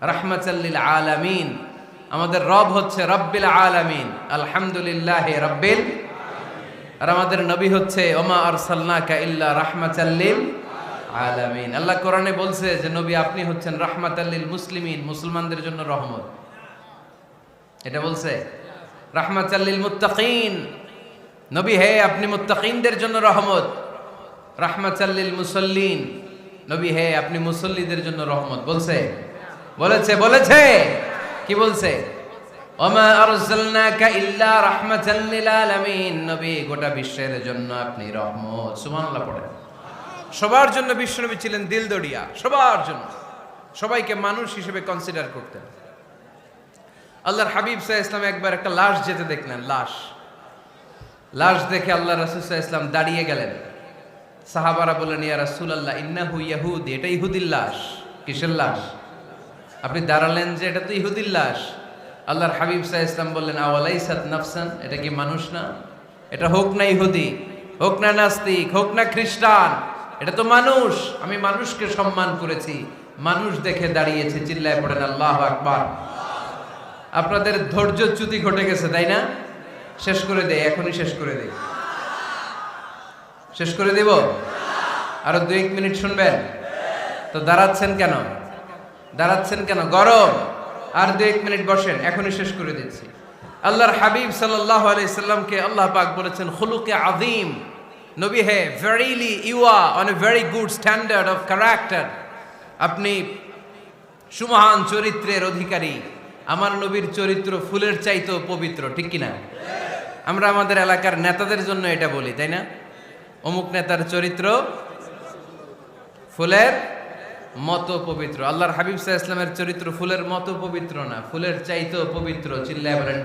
রাহমাতাল্লিল আলামিন। আমাদের রব হচ্ছে রব্বিল আলামিন। আলহামদুলিল্লাহ রব্বিল আর আমাদের নবী হচ্ছে, ওমা আরসালনাকা ইল্লা রাহমাতাল্লিল আলামিন। আল্লাহ কোরআনে বলছে যে, নবী আপনি হচ্ছেন রাহমাতাল্লিল মুসলিমিন, মুসলমানদের জন্য রহমত। এটা বলছে রাহমাতাল্লিল মুত্তাকিন। নবী, হে আপনি মুত্তাকিনদের জন্য রহমত। রাহমাতাল্লিল মুসল্লিন। নবী, হে আপনি মুসল্লিদের জন্য রহমত। বলছে বলেছে বলেছে। কি বলছে? ওমা আরসালনাকা ইল্লা রাহমাতাল লিল আলামিন নবী, গোটা বিশ্বের জন্য আপনি রহমত। সুবহানাল্লাহ পড়েন। সবার জন্য বিশ্বনবী ছিলেন দিলদড়িয়া সবার জন্য। সবাইকে মানুষ হিসেবে কনসিডার করতেন। আল্লাহর হাবিব সাহা ইসলাম একবার একটা লাশ যেতে দেখলেন, লাশ। লাশ দেখে আল্লাহ রাসুল সাহা ইসলাম দাঁড়িয়ে গেলেন। সাহাবারা বললেন, ইয়া রাসুল আল্লাহ ইন্নাহু ইয়াহুদি। এটা ইহুদির লাশ, কিসের লাশ? আপনি দাঁড়ালেন যে এটা তো ইহুদির লাশ। আল্লাহর হাবিব সাহা ইসলাম বললেন আওয়ালাই সাত নাফসান? এটা কি মানুষ না? এটা হোক না ইহুদি, হোক না নাস্তিক, হোক না খ্রিস্টান, এটা তো মানুষ। আমি মানুষকে সম্মান করেছি। মানুষ দেখে দাঁড়িয়েছে, চিল্লায় পড়েন, আল্লাহ আকবার। আপনাদের ধৈর্যচ্যুতি ঘটে গেছে, তাই না? শেষ করে দেয় এখনই শেষ করে দেয় শেষ করে দেব? আরও দুই এক মিনিট শুনবেন? তো দাঁড়াচ্ছেন কেন? দাঁড়াচ্ছেন কেন? গরম। আর দু এক মিনিট বসেন, এখনই শেষ করে দিচ্ছি। আল্লাহর হাবিব সাল্লাহ আল্লাহ পাক বলেছেন, খুলুকে আদিম নবী, হে verily you are on a very good standard of character আপনি সুমহান চরিত্রের অধিকারী। আমার নবীর চরিত্র ফুলের চাইতেও পবিত্র, ঠিক কিনা? আমরা আমাদের এলাকার নেতাদের জন্য এটা বলি, তাই না? অমুক নেতার চরিত্র ফুলের মতো পবিত্র। আল্লাহর হাবিব সাহা ইসলামের চরিত্র ফুলের মতো পবিত্র না, ফুলের চাইতেও পবিত্র, চিল্লায় বলেন।